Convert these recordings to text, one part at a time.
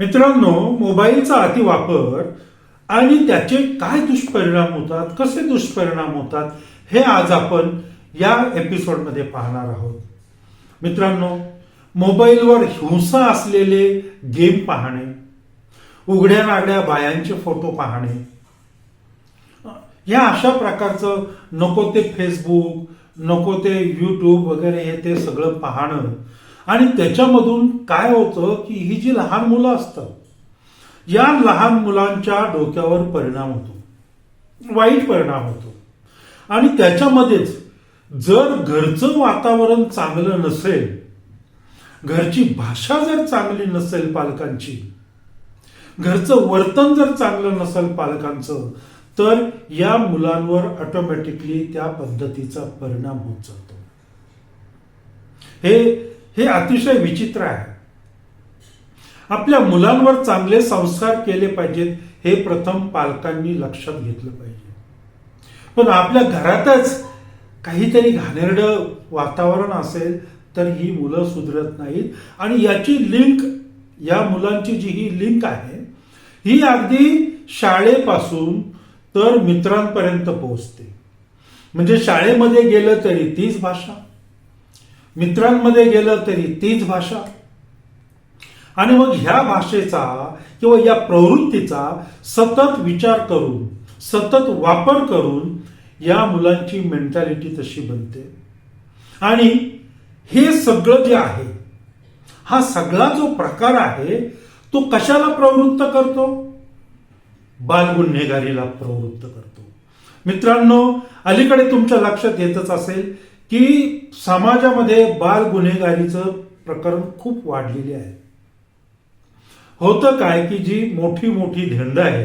मित्रांनो मोबाईलचा अतिवापर आणि त्याचे काय दुष्परिणाम होतात कसे दुष्परिणाम होतात हे आज आपण या एपिसोडमध्ये पाहणार आहोत. मित्रांनो मोबाईलवर हिंसा असलेले गेम पाहणे उघड्या नागड्या बायांचे फोटो पाहणे या अशा प्रकारचं नको ते फेसबुक नको ते यूट्यूब वगैरे हे ते सगळं पाहणं आणि त्याच्यामधून काय होतं की ही जी लहान मुलं असतात या लहान मुलांच्या डोक्यावर परिणाम होतो. वाईट परिणाम होतो. आणि त्याच्यामध्येच जर घरचं वातावरण चांगलं नसेल घरची भाषा जर चांगली नसेल पालकांची घरचं वर्तन जर चांगलं नसेल पालकांचं तर या मुलांवर ऑटोमॅटिकली त्या पद्धतीचा परिणाम होत जातो. हे हे अतिशय विचित्र आहे. आपल्या मुलांवर चांगले संस्कार केले पाहिजेत हे प्रथम पालकांनी लक्षात घेतलं पाहिजे. पण आपल्या घरातच काहीतरी घाणेरडं वातावरण असेल तर ही मुलं सुधरत नाहीत. आणि याची लिंक या मुलांची जी ही लिंक आहे ही अगदी शाळेपासून तर मित्रांपर्यंत पोहोचते. म्हणजे शाळेमध्ये गेलं तरी तीच भाषा. मित्रांमध्ये गेलं तरी तीच भाषा. आणि मग ह्या भाषेचा किंवा या प्रवृत्तीचा सतत विचार करून सतत वापर करून या मुलांची मेंटॅलिटी तशी बनते. आणि हे सगळं जे आहे हा सगळा जो प्रकार आहे तो कशाला प्रवृत्त करतो? बालगुन्हेगारीला प्रवृत्त करतो. मित्रांनो अलीकडे तुमच्या लक्षात येतच असेल की समाजामध्ये बाल गुन्हेगारीचं प्रकरण खूप वाढलेले आहे. होतं काय की जी मोठी मोठी धेंड आहे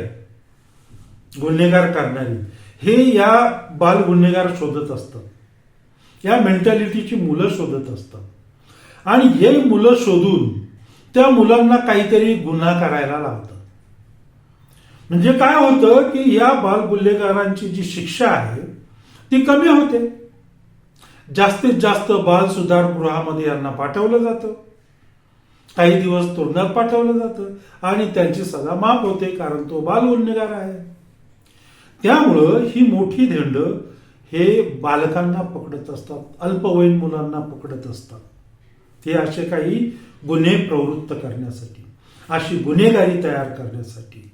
गुन्हेगार करणारी हे या बाल गुन्हेगार शोधत असतात या मेंटॅलिटीची मुलं शोधत असतात आणि हे मुलं शोधून त्या मुलांना काहीतरी गुन्हा करायला लावतात म्हणजे काय होतं की या बाल गुन्हेगारांची जी शिक्षा आहे ती कमी होते. जास्तीत जास्त बाल सुधारगृहामध्ये यांना पाठवलं जातं. काही दिवस तुरुंगात पाठवलं जातं आणि त्यांची सजा माफ होते कारण तो बाल गुन्हेगार आहे. त्यामुळं ही मोठी धेंड हे बालकांना पकडत असतात अल्पवयीन मुलांना पकडत असतात. हे असे काही गुन्हे प्रवृत्त करण्यासाठी अशी गुन्हेगारी तयार करण्यासाठी.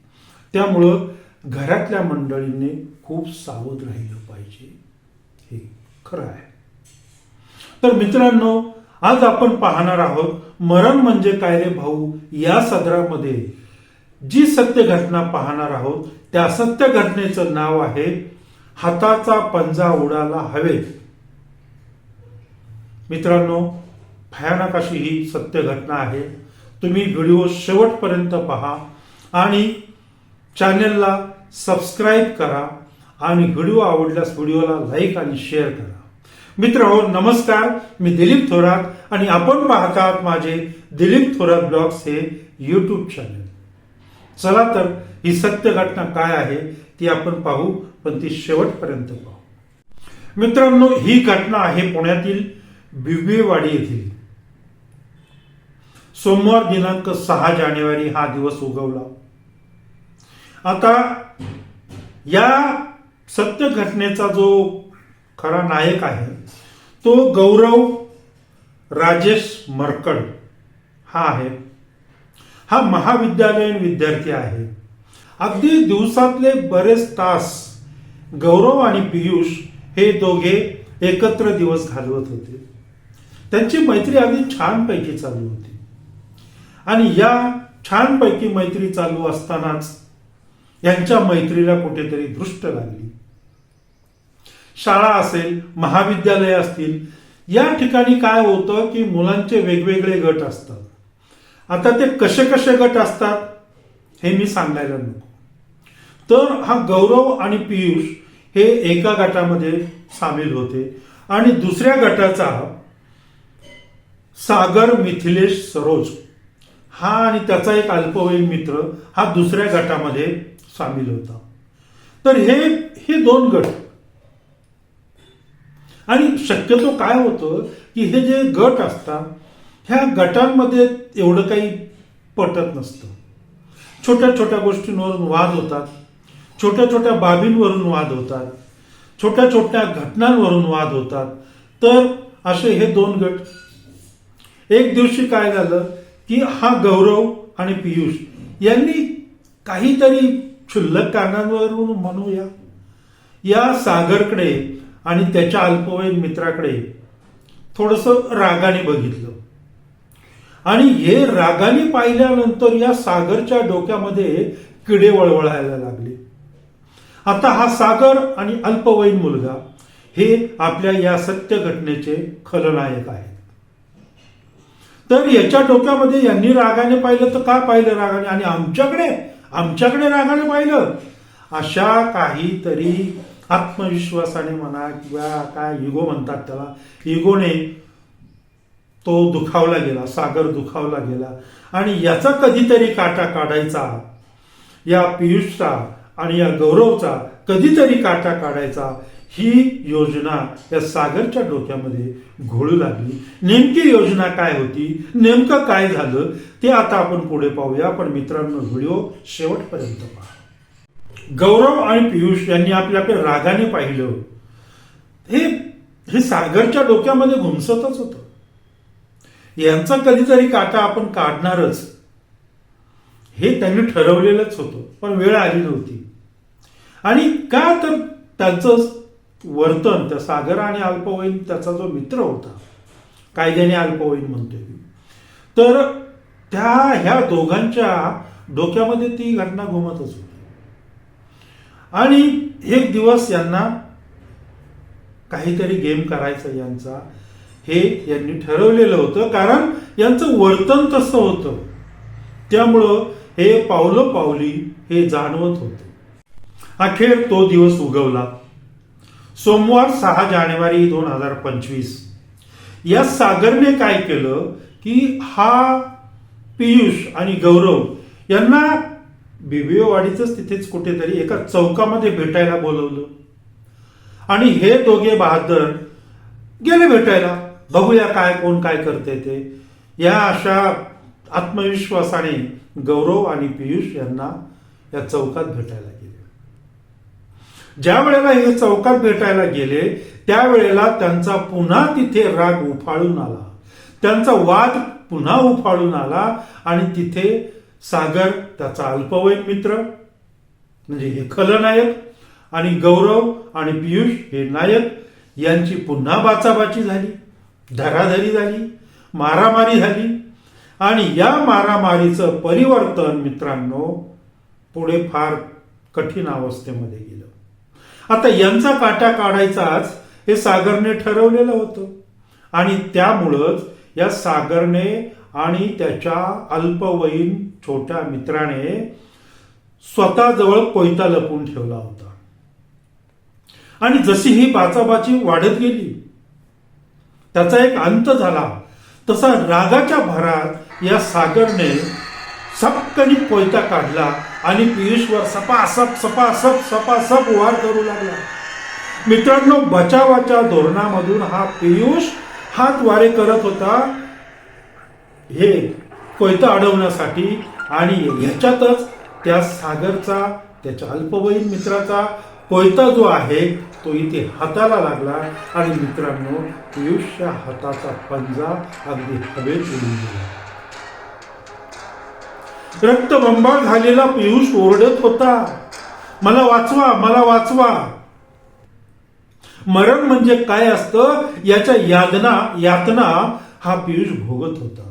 त्यामुळं घरातल्या मंडळींनी खूप सावध राहिलं पाहिजे. हे खरं आहे. तर मित्रांनो आज आपण पाहणार आहोत मरण म्हणजे काय रे भाऊ या सदरामध्ये. जी सत्य घटना पाहणार आहोत त्या सत्य घटनेचं नाव आहे हाताचा पंजा उडाला हवेत मित्रांनो भयानक अशी ही सत्य घटना आहे. तुम्ही व्हिडिओ शेवटपर्यंत पहा आणि चॅनेलला सबस्क्राईब करा आणि व्हिडिओ आवडल्यास व्हिडिओला लाईक आणि शेअर करा. मित्र हो नमस्कार. मी दिलीप थोरात आणि आपण पाहतात माझे दिलीप थोरात ब्लॉग्स हे यूट्यूब चॅनल चला तर ही सत्य घटना काय आहे ती आपण पाहू पण ती शेवटपर्यंत पाहू. मित्रांनो ही घटना आहे पुण्यातील बिबेवाडी येथील. सोमवार दिनांक सहा जानेवारी हा दिवस उगवला. आता या सत्य घटनेचा जो खरा नायक आहे तो गौरव राजेश मरकड हा आहे. हा महाविद्यालयीन विद्यार्थी आहे. अगदी दिवसातले बरेच तास गौरव आणि पियुष हे दोघे एकत्र दिवस घालवत होते. त्यांची मैत्री अगदी छानपैकी चालू होती. आणि या छानपैकी मैत्री चालू असतानाच यांच्या मैत्रीला कुठेतरी दृष्ट लागली. शाळा असेल महाविद्यालय असतील या ठिकाणी काय होतं की मुलांचे वेगवेगळे गट असतात. आता ते कसे कसे गट असतात हे मी सांगायला नको. तर हा गौरव आणि पियुष हे एका गटामध्ये सामील होते आणि दुसऱ्या गटाचा सागर मिथिलेश सरोज हा आणि त्याचा एक अल्पवयीन मित्र हा दुसऱ्या गटामध्ये सामील होता. तर हे हे दोन गट आणि शक्यतो काय होतं की हे जे गट असतात ह्या गटांमध्ये एवढं काही पटत नसतं. छोट्या छोट्या गोष्टींवरून वाद होतात छोट्या छोट्या बाबींवरून वाद होतात छोट्या छोट्या घटनांवरून वाद होतात. तर असे हे दोन गट एक दिवशी काय झालं की हा गौरव आणि पियुष यांनी काहीतरी क्षुल्लक कारणांवरून म्हणूया या सागरकडे आणि त्याच्या अल्पवयीन मित्राकडे थोडस रागाने बघितलं. आणि हे रागाने पाहिल्यानंतर या सागरच्या डोक्यामध्ये किडे वळवळायला लागले. आता हा सागर आणि अल्पवयीन मुलगा हे आपल्या या सत्य घटनेचे खलनायक आहेत. तर याच्या डोक्यामध्ये यांनी रागाने पाहिलं तर का पाहिलं रागाने? आणि आमच्याकडे आमच्याकडे रागाने पाहिलं? अशा काहीतरी आत्मविश्वासाने म्हणा किंवा काय इगो म्हणतात त्याला इगोने तो दुखावला गेला सागर दुखावला गेला. आणि याचा कधीतरी काटा काढायचा या पियुषचा आणि या गौरवचा कधीतरी काटा काढायचा ही योजना या सागरच्या डोक्यामध्ये घोळू लागली. नेमकी योजना काय होती? नेमकं काय झालं? ते आता आपण पुढे पाहूया. पण मित्रांनो व्हिडिओ शेवटपर्यंत पहा. गौरव आणि पियुष यांनी आपल्याकडे रागाने पाहिलं हे हे सागरच्या डोक्यामध्ये घुमसतच होत. यांचा कधीतरी काटा आपण काढणारच. हे त्यांनी ठरवलेलंच होतं पण वेळ आली नव्हती. आणि का तर त्यांचं वर्तन त्या सागर आणि अल्पवयीन त्याचा जो मित्र होता कायद्याने अल्पवयीन म्हणतोय तर त्या ह्या दोघांच्या डोक्यामध्ये ती घटना घुमतच होती. आणि एक दिवस यांना काहीतरी गेम करायचा यांचा हे यांनी ठरवलेलं होतं. कारण यांचं वर्तन तसं होतं. त्यामुळं हे पावलं पावली हे जाणवत होते. अखेर तो दिवस उगवला. सोमवार सहा जानेवारी दोन हजार पंचवीस. या सागरने काय केलं की हा पियुष आणि गौरव यांना बिबिओवाडीच तिथेच कुठेतरी एका चौकामध्ये भेटायला बोलवलं. आणि हे दोघे बहादर गेले भेटायला. बघूया काय कोण काय करते ते. या अशा आत्मविश्वासाने गौरव आणि पियुष यांना या चौकात भेटायला गेले. ज्या वेळेला हे चौकात भेटायला गेले त्यावेळेला त्यांचा पुन्हा तिथे राग उफाळून आला. त्यांचा वाद पुन्हा उफाळून आला आणि तिथे सागर त्याचा अल्पवयीन मित्र म्हणजे हे खलनायक आणि गौरव आणि पियुष हे नायक यांची पुन्हा बाचाबाची झाली धराधरी झाली मारामारी झाली. आणि या मारामारीचं परिवर्तन मित्रांनो पुढे फार कठीण अवस्थेमध्ये गेलं. आता यांचा काटा काढायचाच हे सागरने ठरवलेलं होतं. आणि त्यामुळंच या सागरने आणि त्याच्या अल्पवयीन छोट्या मित्राने स्वतःजवळ कोयता लपून ठेवला होता. आणि जशी ही बाचाबाची वाढत गेली त्याचा एक अंत झाला. तसा रागाच्या भरात या सागरने सपकनी कोयता काढला आणि पियुषवर सपासप सपासप सपासप वार करू लागला. मित्रांनो बचावाच्या धोरणामधून हा पियुष हात वारे करत होता. हे कोयता अडवण्यासाठी आणि ह्याच्यातच त्या सागरचा त्याच्या अल्पवयीन मित्राचा कोयता जो आहे तो इथे हाताला लागला. आणि मित्रांनो पियुषच्या हाताचा पंजा अगदी हवेत उडून गेला. रक्तबंबाळ झालेला पियुष ओरडत होता मला वाचवा मला वाचवा. मरण म्हणजे काय असतं? याच्या यातना यातना हा पियुष भोगत होता.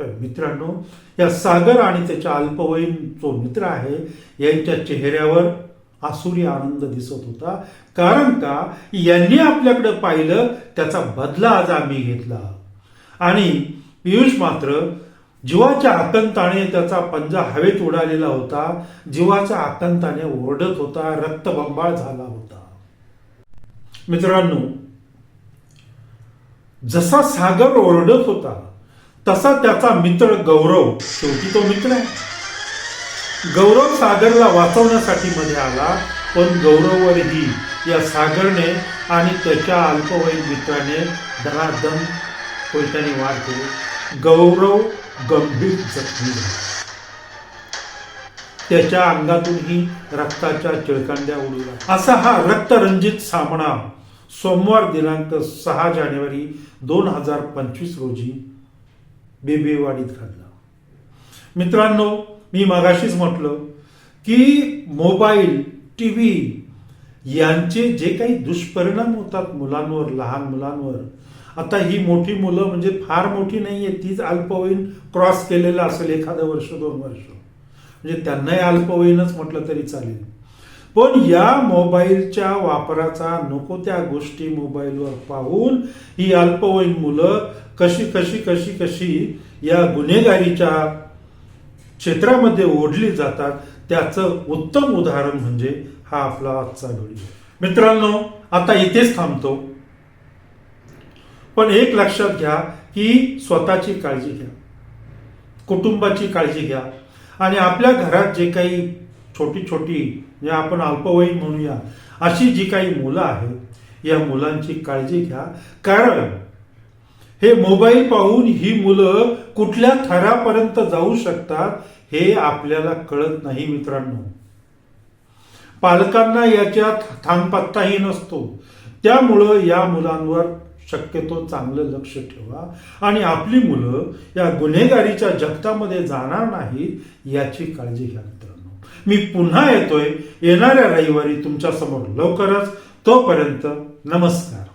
मित्रांनो या सागर आणि त्याच्या अल्पवयीन जो मित्र आहे यांच्या चेहऱ्यावर आसुरी आनंद दिसत होता. कारण का? यांनी आपल्याकडे पाहिलं त्याचा बदला आज आम्ही घेतला. आणि पियुष मात्र जीवाच्या आकंताने त्याचा पंजा हवेत उडालेला होता. जीवाच्या आकंताने ओरडत होता रक्तबंबाळ झाला होता. मित्रांनो जसा सागर ओरडत होता तसा त्याचा मित्र गौरव शेवटी तो मित्र आहे. गौरव सागरला वाचवण्यासाठी मध्ये आला पण गौरववरही या सागरने आणि त्याच्या अल्पवयीन मित्राने धनादन कोयत्याने वार केले. गौरव गंभीर जखमी त्याच्या अंगातूनही रक्ताच्या चिळकांड्या उडू असा हा रक्तरंजित सामना सोमवार दिनांक सहा जानेवारी दोन हजार पंचवीस रोजी बेबेवाडीत घडला मित्रांनो मी मागाशीच म्हटलं की मोबाईल टी व्ही यांचे जे काही दुष्परिणाम होतात मुलांवर लहान मुलांवर आता ही मोठी मुलं म्हणजे फार मोठी नाहीये तीच अल्पवयीन क्रॉस केलेलं असेल एखादं वर्ष दोन वर्ष. म्हणजे त्यांनाही अल्पवयीनच म्हटलं तरी चालेल. पण या मोबाईलच्या वापराचा नको त्या गोष्टी मोबाईलवर पाहून ही अल्पवयीन मुलं कशी कशी कशी कशी या गुन्हेगारीच्या क्षेत्रामध्ये ओढली जातात त्याचं उत्तम उदाहरण म्हणजे हा आपला आजचा व्हिडिओ. मित्रांनो आता इथेच थांबतो. पण एक लक्षात घ्या की स्वतःची काळजी घ्या. कुटुंबाची काळजी घ्या. आणि आपल्या घरात जे काही छोटी छोटी जे आपण अल्पवयीन म्हणूया अशी जी काही मुलं आहेत या मुलांची काळजी घ्या. कारण हे मोबाईल पाहून ही मुलं कुठल्या थरापर्यंत जाऊ शकतात हे आपल्याला कळत नाही मित्रांनो. पालकांना याच्यात थांगपत्ताही नसतो. त्यामुळं या मुलांवर शक्यतो चांगलं लक्ष ठेवा. आणि आपली मुलं या गुन्हेगारीच्या जगतामध्ये जाणार नाहीत याची काळजी घ्या मित्रांनो. मी पुन्हा येतोय येणाऱ्या रविवारी तुमच्यासमोर लवकरच तोपर्यंत नमस्कार.